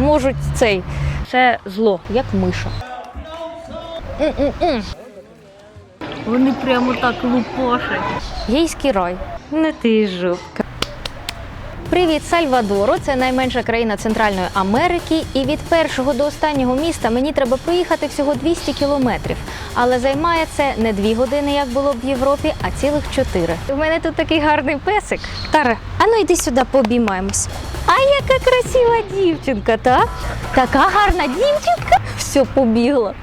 можуть цей. Це зло, як миша. Вони прямо так лупашать. Гейський рай. Не ти жовка. Привіт, Сальвадору. Це найменша країна Центральної Америки. І від першого до останнього міста мені треба проїхати всього 200 кілометрів. Але займає це не дві години, як було б в Європі, а цілих чотири. У мене тут такий гарний песик. Таре, а ну йди сюди, пообіймаємось. А яка красива дівчинка, та? Така гарна дівчинка. Все, побігла.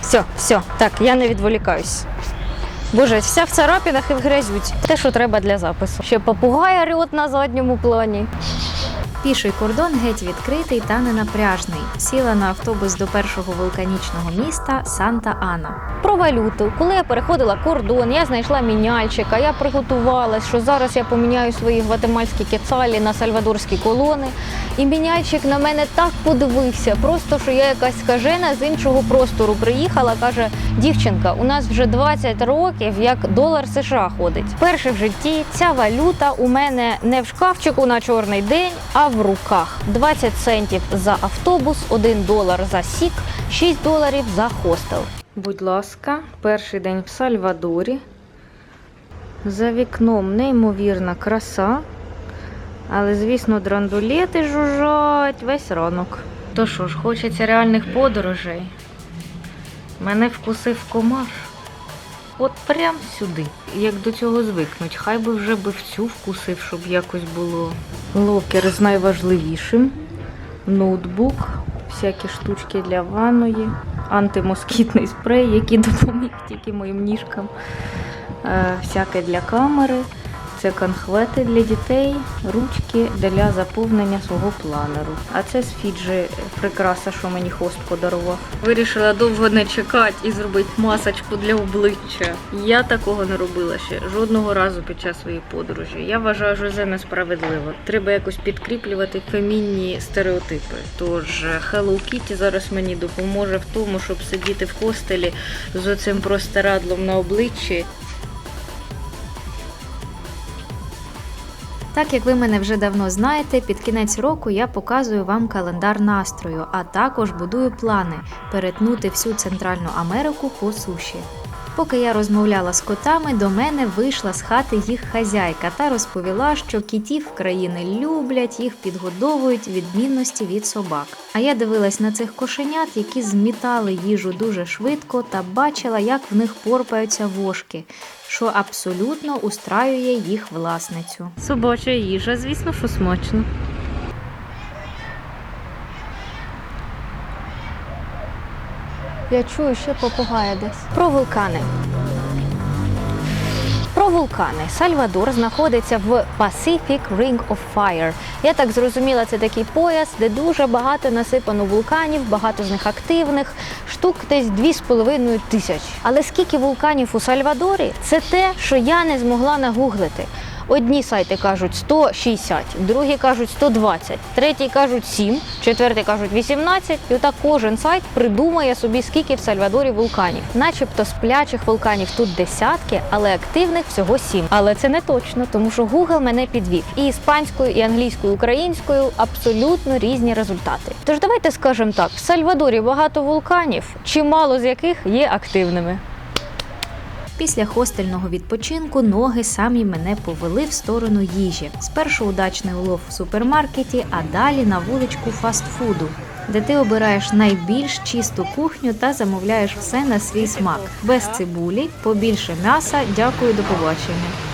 Все, все, так, я не відволікаюсь. Боже, вся в царапинах і в грязюці. Те, що треба для запису. Ще попугай орет на задньому плані. Піший кордон геть відкритий та ненапряжний. Сіла на автобус до першого вулканічного міста Санта-Ана. Про валюту. Коли я переходила кордон, я знайшла міняльчика, я приготувалась, що зараз я поміняю свої гватемальські кецалі на сальвадорські колони. І міняльчик на мене так подивився, просто що я якась скажена з іншого простору приїхала. каже: дівчинка, у нас вже 20 років, як долар США ходить. Перше в житті ця валюта у мене не в шкафчику на чорний день, а в руках. 20 центів за автобус, 1 долар за сік, 6 доларів за хостел. Будь ласка, перший день в Сальвадорі. За вікном неймовірна краса. Але, звісно, драндулети жужжать весь ранок. То що ж, хочеться реальних подорожей. Мене вкусив комар. От прям сюди. Як до цього звикнуть, хай би вже би в цю вкусив, щоб якось було. Локер з найважливішим. Ноутбук, всякі штучки для ванної, антимоскітний спрей, який допоміг тільки моїм ніжкам. Е, всяке для камери. Це конхвети для дітей, ручки для заповнення свого планеру. А це з Фіджі прикраса, що мені хост подарував. Вирішила довго не чекати і зробити масочку для обличчя. Я такого не робила ще жодного разу під час своєї подорожі. Я вважаю, що це несправедливо. Треба якось підкріплювати фемінні стереотипи. Тож Hello Kitty зараз мені допоможе в тому, щоб сидіти в хостелі з оцим простирадлом на обличчі Так як ви мене вже давно знаєте, під кінець року я показую вам календар настрою, а також будую плани перетнути всю Центральну Америку по суші. Поки я розмовляла з котами, до мене вийшла з хати їх хазяйка та розповіла, що кітів країни люблять, їх підгодовують відмінності від собак. А я дивилась на цих кошенят, які змітали їжу дуже швидко, та бачила, як в них порпаються вошки, що абсолютно устраює їх власницю. Собача їжа, звісно, що смачно. Я чую, ще попугає десь. Про вулкани. Про вулкани. Сальвадор знаходиться в Pacific Ring of Fire. Я так зрозуміла, це такий пояс, де дуже багато насипано вулканів, багато з них активних, штук десь 2,5 тисяч. Але скільки вулканів у Сальвадорі, це те, що я не змогла нагуглити. Одні сайти кажуть 160, другі кажуть 120, треті кажуть 7, четверті кажуть 18. І отак кожен сайт придумає собі, скільки в Сальвадорі вулканів. Начебто сплячих вулканів тут десятки, але активних всього 7. Але це не точно, тому що Google мене підвів. І іспанською, і англійською, і українською абсолютно різні результати. Тож давайте скажемо так: в Сальвадорі багато вулканів, чимало з яких є активними. Після хостельного відпочинку ноги самі мене повели в сторону їжі. Спершу удачний улов в супермаркеті, а далі на вуличку фастфуду, де ти обираєш найбільш чисту кухню та замовляєш все на свій смак. Без цибулі, побільше м'яса. Дякую, до побачення.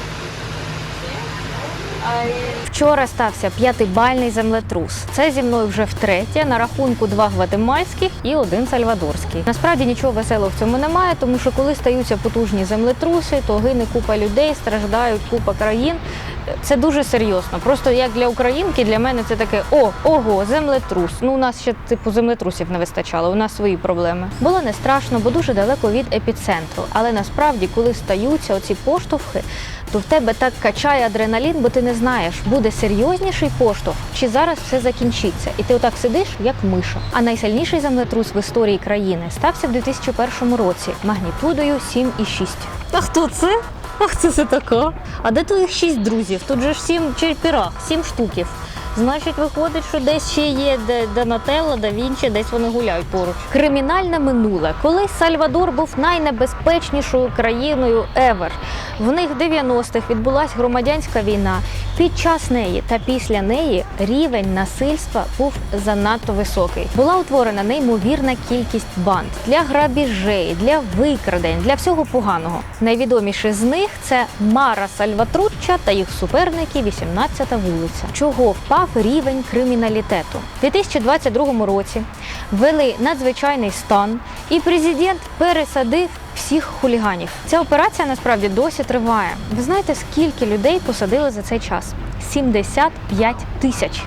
Вчора стався п'ятибальний землетрус. Це зі мною вже втретє. На рахунку два гватемальських і один сальвадорський. Насправді нічого веселого в цьому немає, тому що коли стаються потужні землетруси, то гине купа людей, страждають купа країн. Це дуже серйозно. Просто як для українки, для мене це таке о, ого, землетрус. Ну у нас ще типу землетрусів не вистачало. У нас свої проблеми. Було не страшно, бо дуже далеко від епіцентру. Але насправді, коли стаються оці поштовхи, то в тебе так качає адреналін, бо ти не знаєш, буде серйозніший поштовх чи зараз все закінчиться. І ти отак сидиш, як миша. А найсильніший землетрус в історії країни стався в 2001 році магнітудою 7,6. А хто це? Ах, це все тако. А де твоїх шість друзів? Тут же ж сім черпірах, сім штуків. Значить, виходить, що десь ще є де Донателло, да Вінчі, десь вони гуляють поруч. Кримінальне минуле. Колись Сальвадор був найнебезпечнішою країною ever. В них в 90-х відбулася громадянська війна. Під час неї та після неї рівень насильства був занадто високий. Була утворена неймовірна кількість банд для грабіжей, для викрадень, для всього поганого. Найвідоміші з них це Мара Сальватручча та їх суперники 18-та вулиця. Чого впав рівень криміналітету? У 2022 році ввели надзвичайний стан, і президент пересадив всіх хуліганів. Ця операція насправді досі триває. Ви знаєте, скільки людей посадили за цей час? 75 тисяч.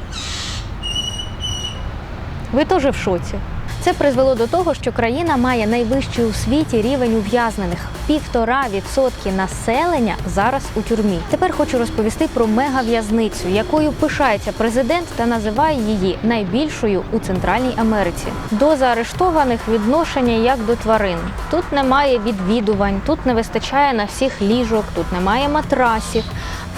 Ви теж в шоці. Це призвело до того, що країна має найвищий у світі рівень ув'язнених півтора відсотки населення зараз у тюрмі. Тепер хочу розповісти про мегав'язницю, якою пишається президент та називає її найбільшою у Центральній Америці. До заарештованих відношення як до тварин. Тут немає відвідувань, тут не вистачає на всіх ліжок, тут немає матрасів.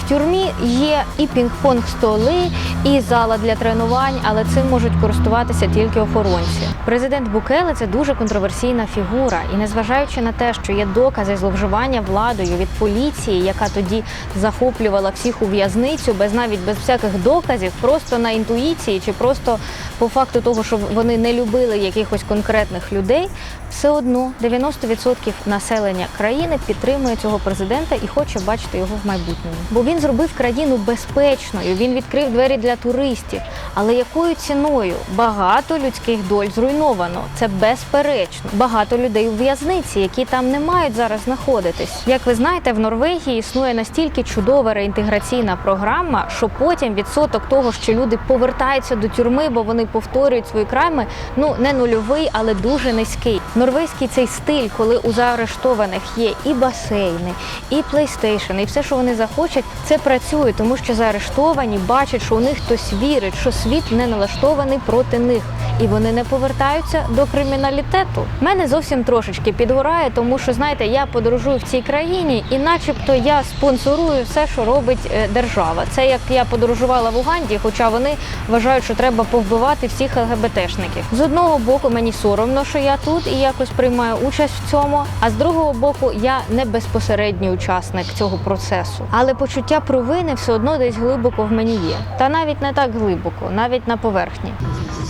Тюрмі є і пінг-понг столи, і зала для тренувань, але цим можуть користуватися тільки охоронці. Президент Букеле це дуже контроверсійна фігура, і незважаючи на те, що є докази зловживання владою від поліції, яка тоді захоплювала всіх у в'язницю, без навіть без всяких доказів, просто на інтуїції чи просто по факту того, що вони не любили якихось конкретних людей, все одно 90% населення країни підтримує цього президента і хоче бачити його в майбутньому. Бо він зробив країну безпечною, він відкрив двері для туристів. Але якою ціною багато людських доль зруйновано? Це безперечно. Багато людей у в'язниці, які там не мають зараз знаходитись. Як ви знаєте, в Норвегії існує настільки чудова реінтеграційна програма, що потім відсоток того, що люди повертаються до тюрми, бо вони повторюють свої крайми, ну не нульовий, але дуже низький. Норвезький цей стиль, коли у заарештованих є і басейни, і плейстейшн, і все, що вони захочуть, це працює, тому що заарештовані бачать, що у них хтось вірить, що світ не налаштований проти них, і вони не повертаються до криміналітету. Мене зовсім трошечки підгорає, тому що знаєте, я подорожую в цій країні, і, начебто, я спонсорую все, що робить е, держава. Це як я подорожувала в Уганді, хоча вони вважають, що треба повбивати всіх ЛГБТшників. З одного боку, мені соромно, що я тут і якось приймаю участь в цьому. А з другого боку, я не безпосередній учасник цього процесу. Але почуття провини все одно десь глибоко в мені є. Та навіть не так глибоко, навіть на поверхні.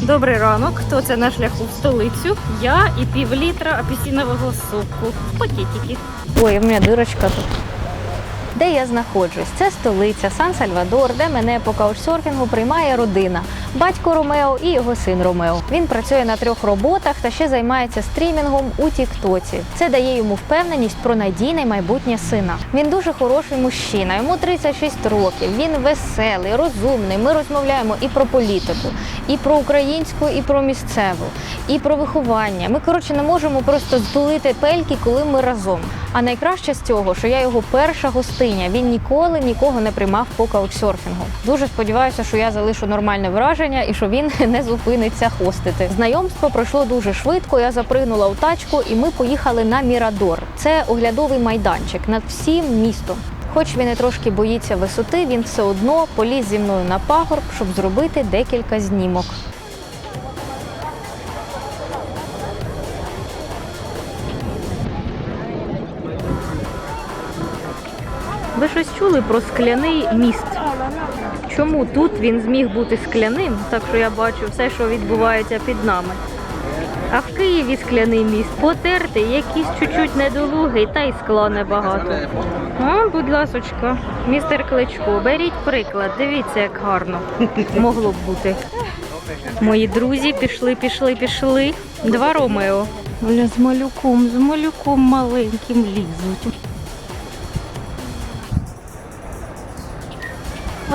Добрий ранок. Хто це на шляху в столицю? Я і пів літра апельсинового соку в пакетики. Ой, у мене дирочка тут. Де я знаходжусь? Це столиця Сан-Сальвадор, де мене по каучсерфінгу приймає родина. Батько Ромео і його син Ромео. Він працює на трьох роботах та ще займається стрімінгом у Тіктоці. Це дає йому впевненість про надійне майбутнє сина. Він дуже хороший мужчина, йому 36 років. Він веселий, розумний. Ми розмовляємо і про політику, і про українську, і про місцеву, і про виховання. Ми коротше не можемо просто здулити пельки, коли ми разом. А найкраще з цього, що я його перша гостиня. Він ніколи нікого не приймав по каучсерфінгу. Дуже сподіваюся, що я залишу нормальне враження і що він не зупиниться хостити. Знайомство пройшло дуже швидко. Я запригнула у тачку, і ми поїхали на Мірадор. Це оглядовий майданчик над всім містом. Хоч він і трошки боїться висоти, він все одно поліз зі мною на пагорб, щоб зробити декілька знімок. Ви щось чули про скляний міст? Чому тут він зміг бути скляним, так що я бачу все, що відбувається під нами. А в Києві скляний міст потертий, якийсь чуть-чуть недолугий, та й скла небагато. А, будь ласочка, містер Кличко, беріть приклад, дивіться, як гарно могло б бути. Мої друзі пішли, пішли, пішли. Два Ромео. Оля з малюком, з малюком маленьким лізуть.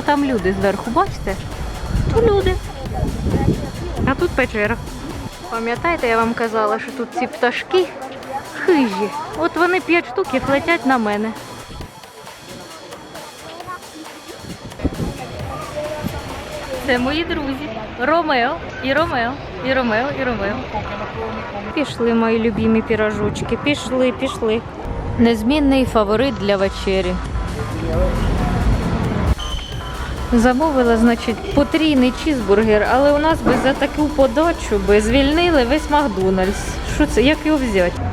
О, там люди зверху, бачите? То люди. А тут печера. Пам'ятаєте, я вам казала, що тут ці пташки хижі. От вони п'ять штуків летять на мене. Це мої друзі. Ромео і Ромео, і Ромео, і Ромео. Пішли мої любімі піражочки. Пішли, пішли. Незмінний фаворит для вечері. Замовила, значить, потрійний чізбургер, але у нас би за таку подачу би звільнили весь Макдональдс. Що це? Як його взяти?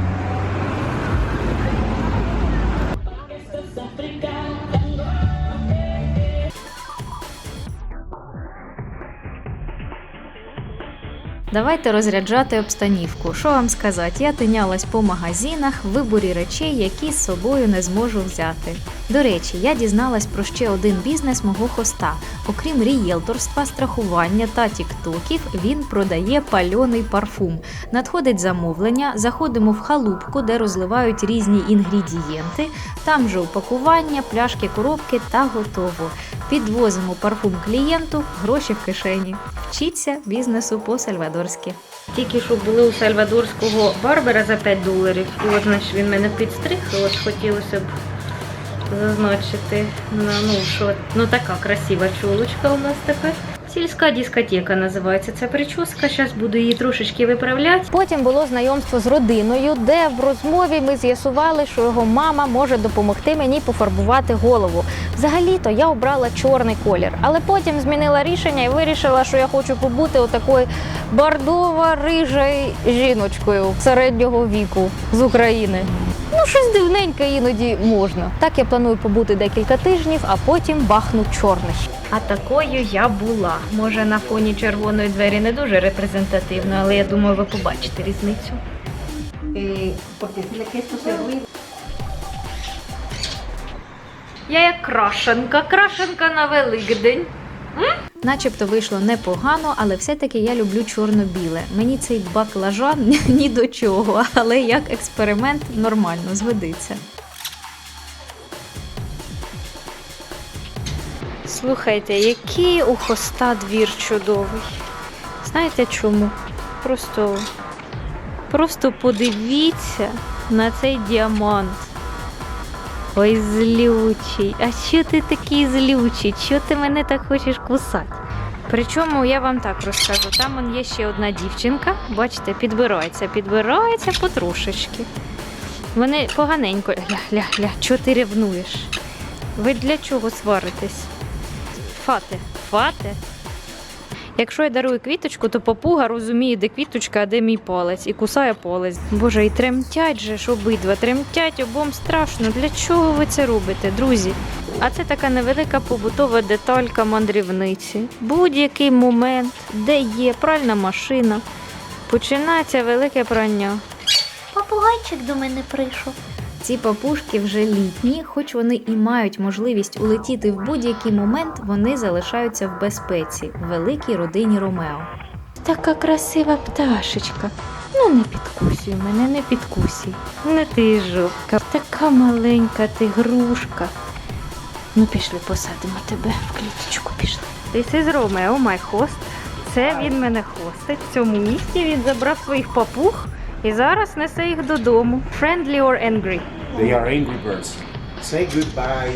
Давайте розряджати обстанівку. Що вам сказати? Я тинялась по магазинах в виборі речей, які з собою не зможу взяти. До речі, я дізналась про ще один бізнес мого хоста. Окрім рієлторства, страхування та тіктоків, він продає пальоний парфум. Надходить замовлення, заходимо в халупку, де розливають різні інгредієнти. Там же упакування, пляшки, коробки та готово. Підвозимо парфум клієнту, гроші в кишені. Вчіться бізнесу по-сальвадорськи. Тільки що були у сальвадорського барбера за 5 доларів. І от, значить, він мене підстриг, і от хотілося б зазначити, ну, що ну, така красива чолочка у нас тепер. Сільська дискотека називається ця прическа. Зараз буду її трошечки виправляти. Потім було знайомство з родиною, де в розмові ми з'ясували, що його мама може допомогти мені пофарбувати голову. Взагалі-то я обрала чорний колір, але потім змінила рішення і вирішила, що я хочу побути отакою бордово-рижою жіночкою середнього віку з України. Ну, щось дивненьке іноді можна. Так я планую побути декілька тижнів, а потім бахну чорний. А такою я була. Може, на фоні червоної двері не дуже репрезентативно, але я думаю, ви побачите різницю. Я як крашенка, крашенка на Великдень. Начебто вийшло непогано, але все-таки я люблю чорно-біле. Мені цей баклажан ні до чого, але як експеримент нормально згодиться. Слухайте, який у хоста двір чудовий. Знаєте чому? Просто, просто подивіться на цей діамант. Ой, злючий. А що ти такий злючий? Чого ти мене так хочеш кусати? Причому я вам так розкажу, там он є ще одна дівчинка, бачите, підбирається, підбирається потрошечки. Вони поганенько. Ля, ля, ля, чого ти ревнуєш? Ви для чого сваритесь? Фате, фате. Якщо я дарую квіточку, то папуга розуміє, де квіточка, а де мій палець, і кусає палець. Боже, і тремтять же ж обидва, тремтять обом страшно. Для чого ви це робите, друзі? А це така невелика побутова деталька мандрівниці. Будь-який момент, де є пральна машина, починається велике прання. Попугайчик до мене прийшов. Ці папушки вже літні, хоч вони і мають можливість улетіти в будь-який момент, вони залишаються в безпеці в великій родині Ромео. Така красива пташечка. Ну не підкусуй мене, не підкусуй. Не ти жовка. Така маленька ти грушка. Ну пішли, посадимо тебе в кліточку, пішли. This is Romeo, my host. Це він мене хостить. В цьому місті він забрав своїх папуг і зараз несе їх додому. Friendly or angry? They are angry birds. Say goodbye.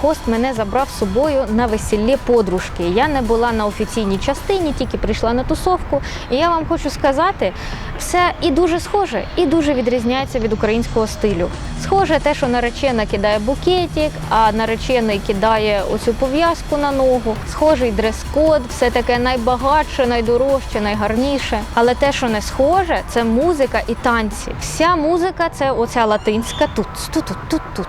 Хост мене забрав з собою на весіллі подружки. Я не була на офіційній частині, тільки прийшла на тусовку. І я вам хочу сказати, все і дуже схоже, і дуже відрізняється від українського стилю. Схоже те, що наречена кидає букетик, а наречений кидає оцю пов'язку на ногу. Схожий дрес-код, все таке найбагатше, найдорожче, найгарніше. Але те, що не схоже, це музика і танці. Вся музика це оця латинська тут, тут, тут, тут, тут.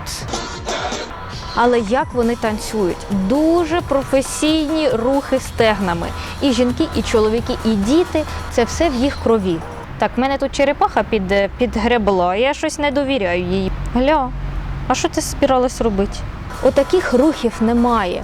Але як вони танцюють? Дуже професійні рухи стегнами. І жінки, і чоловіки, і діти це все в їх крові. Так, в мене тут черепаха під, підгребла, я щось не довіряю їй. Гля, а що ти збиралась робити? Отаких рухів немає.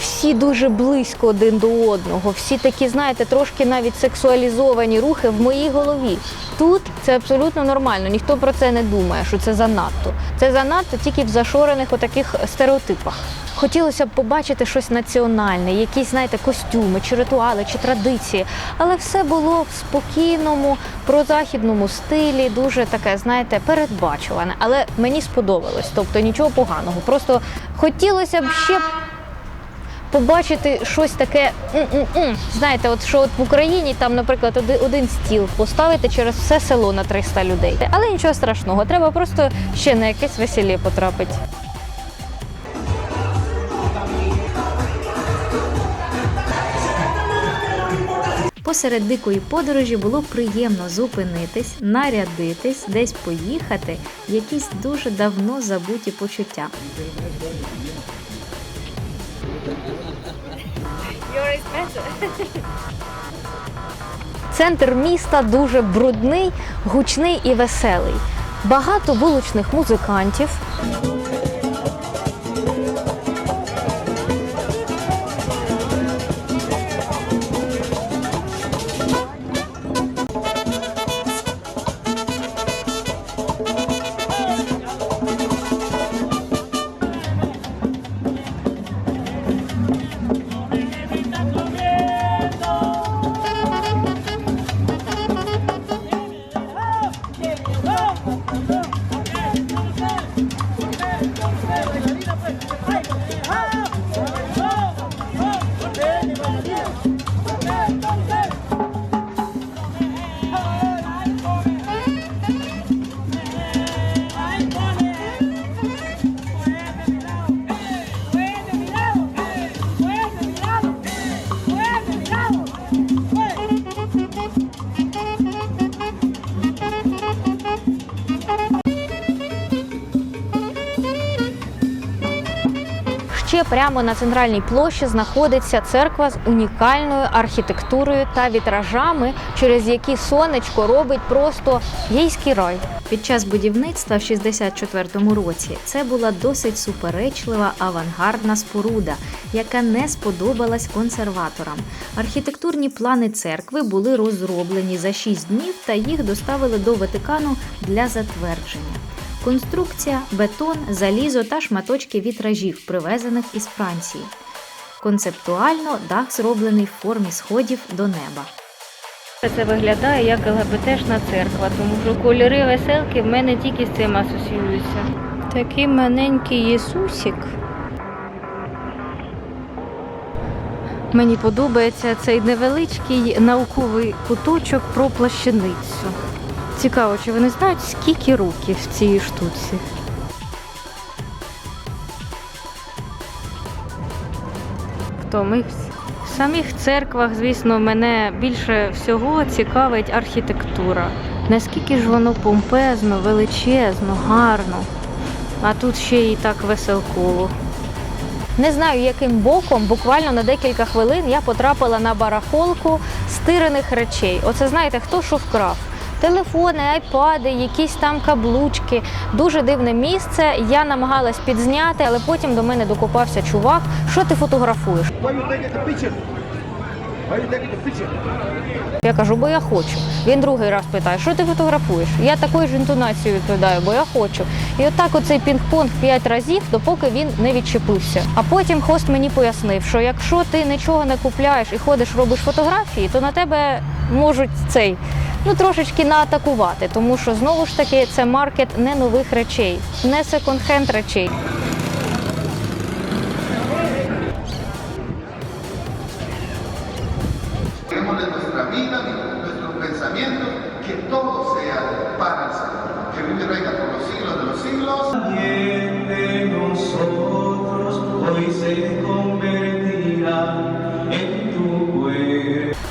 Всі дуже близько один до одного, всі такі, знаєте, трошки навіть сексуалізовані рухи в моїй голові. Тут це абсолютно нормально, ніхто про це не думає, що це занадто. Це занадто тільки в зашорених отаких стереотипах. Хотілося б побачити щось національне, якісь, знаєте, костюми, чи ритуали, чи традиції. Але все було в спокійному, прозахідному стилі, дуже таке, знаєте, передбачуване. Але мені сподобалось, тобто нічого поганого. Просто хотілося б ще побачити щось таке. м-м-м. Знаєте, от що от в Україні там, наприклад, один, один стіл поставити через все село на 300 людей. Але нічого страшного, треба просто ще на якесь весілля потрапити. Посеред дикої подорожі було приємно зупинитись, нарядитись, десь поїхати, якісь дуже давно забуті почуття. Центр міста дуже брудний, гучний і веселий. Багато вуличних музикантів. Прямо на центральній площі знаходиться церква з унікальною архітектурою та вітражами, через які сонечко робить просто гейський рай. Під час будівництва в 64-му році це була досить суперечлива авангардна споруда, яка не сподобалась консерваторам. Архітектурні плани церкви були розроблені за 6 днів та їх доставили до Ватикану для затвердження. Конструкція, бетон, залізо та шматочки вітражів, привезених із Франції. Концептуально дах зроблений в формі сходів до неба. Це виглядає як ЛГБТшна церква, тому що кольори веселки в мене тільки з цим асоціюються. Такий маленький Єсусик. Мені подобається цей невеличкий науковий куточок про плащаницю. Цікаво, чи вони знають, скільки років в цій штуці? Втомився. В самих церквах, звісно, мене більше всього цікавить архітектура. Наскільки ж воно помпезно, величезно, гарно. А тут ще й так веселково. Не знаю, яким боком, буквально на декілька хвилин я потрапила на барахолку стирених речей. Оце знаєте, хто що вкрав. Телефони, айпади, якісь там каблучки. Дуже дивне місце. Я намагалась підзняти, але потім до мене докопався чувак. Що ти фотографуєш? Я кажу, бо я хочу. Він другий раз питає, що ти фотографуєш? Я такою ж інтонацією відповідаю, бо я хочу. І отак оцей пінг-понг п'ять разів, допоки він не відчепився. А потім хост мені пояснив, що якщо ти нічого не купляєш і ходиш, робиш фотографії, то на тебе можуть цей. Ну, трошечки наатакувати, тому що знову ж таки це маркет не нових речей, не секонд-хенд речей.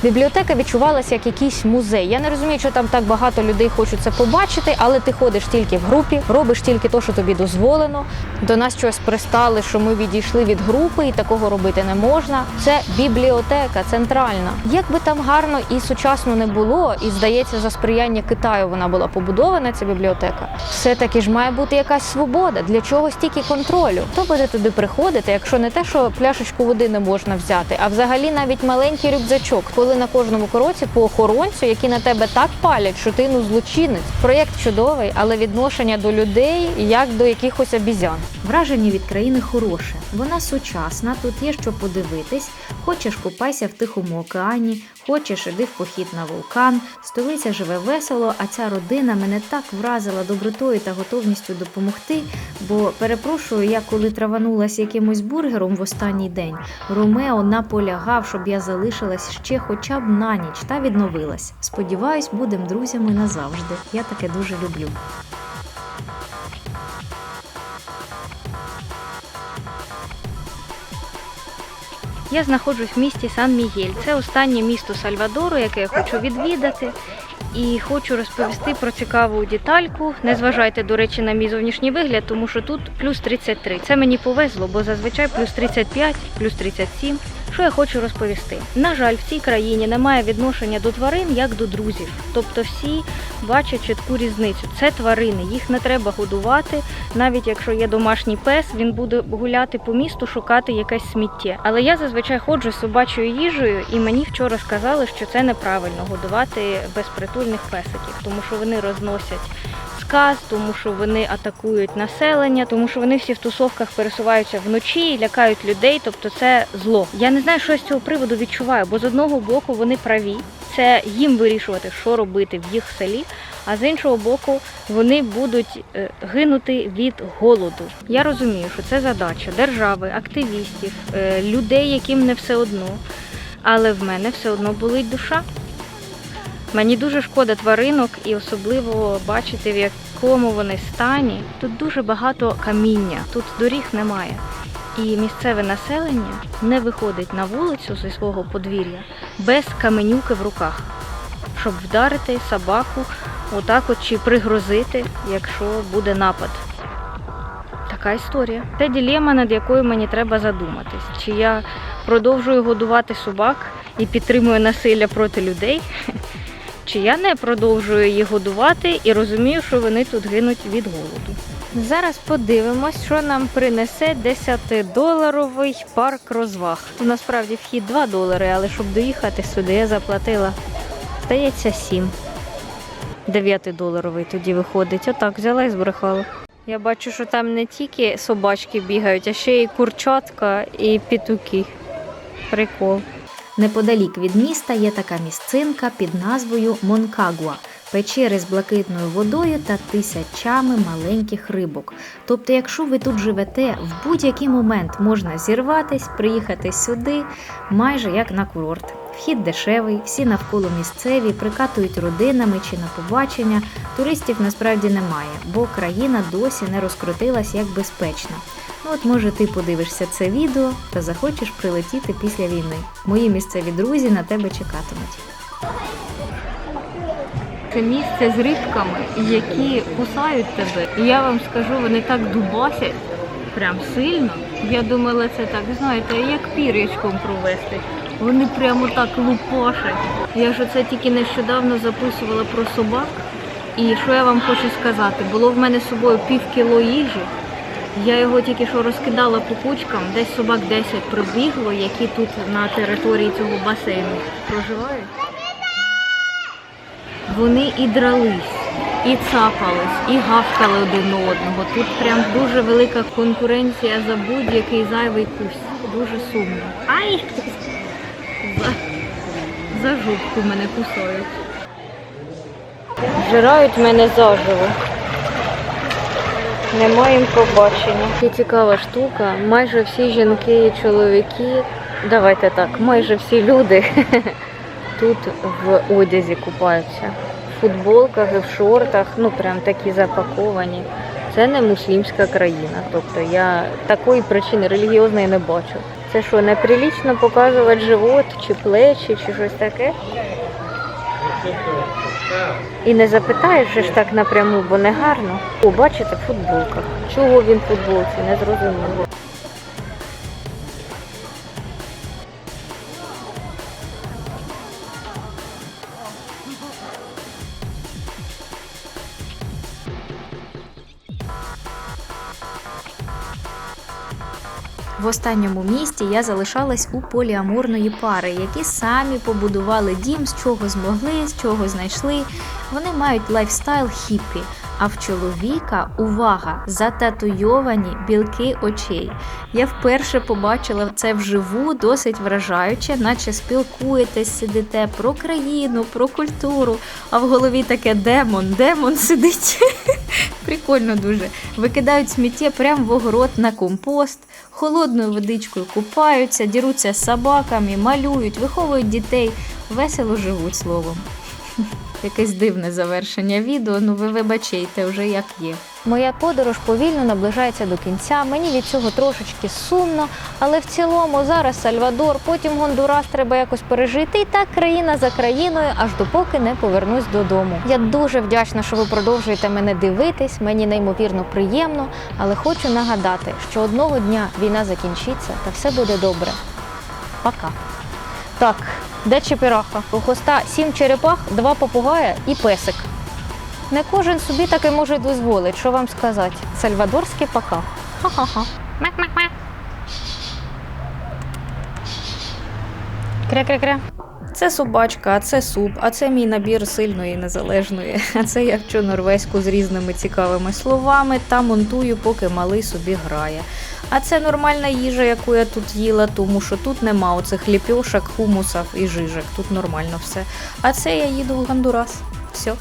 Бібліотека відчувалася як якийсь музей. Я не розумію, що там так багато людей хочуть це побачити, але ти ходиш тільки в групі, робиш тільки те, що тобі дозволено. До нас щось пристали, що ми відійшли від групи, і такого робити не можна. Це бібліотека центральна. Як би там гарно і сучасно не було, і здається, за сприяння Китаю вона була побудована. Ця бібліотека. Все таки ж має бути якась свобода. Для чого стільки контролю? Хто буде туди приходити, якщо не те, що пляшечку води не можна взяти, а взагалі навіть маленький рюкзачок, коли на кожному кроці по охоронцю, які на тебе так палять, що ти ну злочинець. Проєкт чудовий, але відношення до людей як до якихось обізян. Враження від країни хороше. Вона сучасна, тут є що подивитись. Хочеш купайся в Тихому океані, хочеш іди в похід на вулкан. Столиця живе весело, а ця родина мене так вразила добротою та готовністю допомогти. Бо перепрошую, я коли траванулась якимось бургером в останній день, Ромео наполягав, щоб я залишилась ще хоча б на ніч та відновилась. Сподіваюсь, будемо друзями назавжди. Я таке дуже люблю. Я знаходжусь в місті Сан-Мігель. Це останнє місто Сальвадору, яке я хочу відвідати. І хочу розповісти про цікаву детальку. Не зважайте, до речі, на мій зовнішній вигляд, тому що тут плюс 33. Це мені повезло, бо зазвичай плюс 35, плюс 37. Що я хочу розповісти? На жаль, в цій країні немає відношення до тварин як до друзів. Тобто всі бачать чітку різницю. Це тварини, їх не треба годувати. Навіть якщо є домашній пес, він буде гуляти по місту, шукати якесь сміття. Але я зазвичай ходжу з собачою їжею, і мені вчора сказали, що це неправильно годувати безпритульних песиків, тому що вони розносять сказ, тому що вони атакують населення, тому що вони всі в тусовках пересуваються вночі і лякають людей. Тобто це зло. Я не знаю, що з цього приводу відчуваю, бо з одного боку вони праві. Це їм вирішувати, що робити в їх селі. А з іншого боку, вони будуть е, гинути від голоду. Я розумію, що це задача держави, активістів, е, людей, яким не все одно. Але в мене все одно болить душа. Мені дуже шкода тваринок і особливо бачити, в якому вони стані. Тут дуже багато каміння, тут доріг немає. І місцеве населення не виходить на вулицю зі свого подвір'я без каменюки в руках, щоб вдарити собаку отак от чи пригрозити, якщо буде напад. Така історія. Це ділема, над якою мені треба задуматись. Чи я продовжую годувати собак і підтримую насилля проти людей, чи я не продовжую їх годувати і розумію, що вони тут гинуть від голоду. Зараз подивимось, що нам принесе 10-доларовий парк розваг. Тут насправді вхід 2 долари, але щоб доїхати сюди, я заплатила, здається, 7. 9-доларовий тоді виходить. Отак, взяла і збрехала. Я бачу, що там не тільки собачки бігають, а ще й курчатка і пітуки. Прикол. Неподалік від міста є така місцинка під назвою Монкагуа. Печери з блакитною водою та тисячами маленьких рибок. Тобто, якщо ви тут живете, в будь-який момент можна зірватись, приїхати сюди, майже як на курорт. Вхід дешевий, всі навколо місцеві, прикатують родинами чи на побачення. Туристів насправді немає, бо країна досі не розкрутилась як безпечна. От може ти подивишся це відео та захочеш прилетіти після війни. Мої місцеві друзі на тебе чекатимуть. Це місце з рибками, які кусають тебе. І я вам скажу, вони так дубасять прям сильно. Я думала, це так, знаєте, як пір'ячком провести. Вони прямо так лупашать. Я ж оце тільки нещодавно записувала про собак. І що я вам хочу сказати? Було в мене з собою пів кіло їжі. Я його тільки що розкидала по кучкам, десь собак 10 прибігло, які тут на території цього басейну проживають. Вони і дрались, і цапались, і гавкали один одного. Тут прям дуже велика конкуренція за будь-який зайвий кусь. Дуже сумно. Ай! За, за жопку мене кусають. Жирають мене заживо. Нема їм побачення. Це цікава штука. Майже всі жінки і чоловіки, давайте так, майже всі люди тут в одязі купаються. В футболках і в шортах, ну прям такі запаковані. Це не муслімська країна. Тобто я такої причини релігіозної не бачу. Це що, неприлічно показувати живот чи плечі, чи щось таке? І не запитаєш ж так напряму, бо не гарно. О, бачите, в футболках. Чого він в футболці? Не зрозуміло. В останньому місті я залишалась у поліамурної пари, які самі побудували дім, з чого змогли, з чого знайшли. Вони мають лайфстайл хіппі. А в чоловіка увага! Зататуйовані білки очей. Я вперше побачила це вживу, досить вражаюче, наче спілкуєтесь, сидите про країну, про культуру. А в голові таке демон, демон сидить. Прикольно дуже. Викидають сміття прямо в огород на компост, холодною водичкою купаються, діруться з собаками, малюють, виховують дітей, весело живуть словом. Якесь дивне завершення відео, ну ви вибачайте вже як є. Моя подорож повільно наближається до кінця. Мені від цього трошечки сумно, але в цілому зараз Сальвадор, потім Гондурас треба якось пережити. І так країна за країною, аж допоки не повернусь додому. Я дуже вдячна, що ви продовжуєте мене дивитись. Мені неймовірно приємно, але хочу нагадати, що одного дня війна закінчиться та все буде добре. Пока. Так, де Чепіраха? У хоста сім черепах, два попугая і песик. Не кожен собі таке може дозволити, що вам сказати. Сальвадорське пока. Ха-ха-ха. Кря-кря-кря. Це собачка, а це суп, а це мій набір сильної незалежної. А це я вчу норвезьку з різними цікавими словами та монтую, поки малий собі грає. А це нормальна їжа, яку я тут їла, тому що тут нема оцих ліпьошок, хумусів і жижок. Тут нормально все. А це я їду в Гондурас. Все.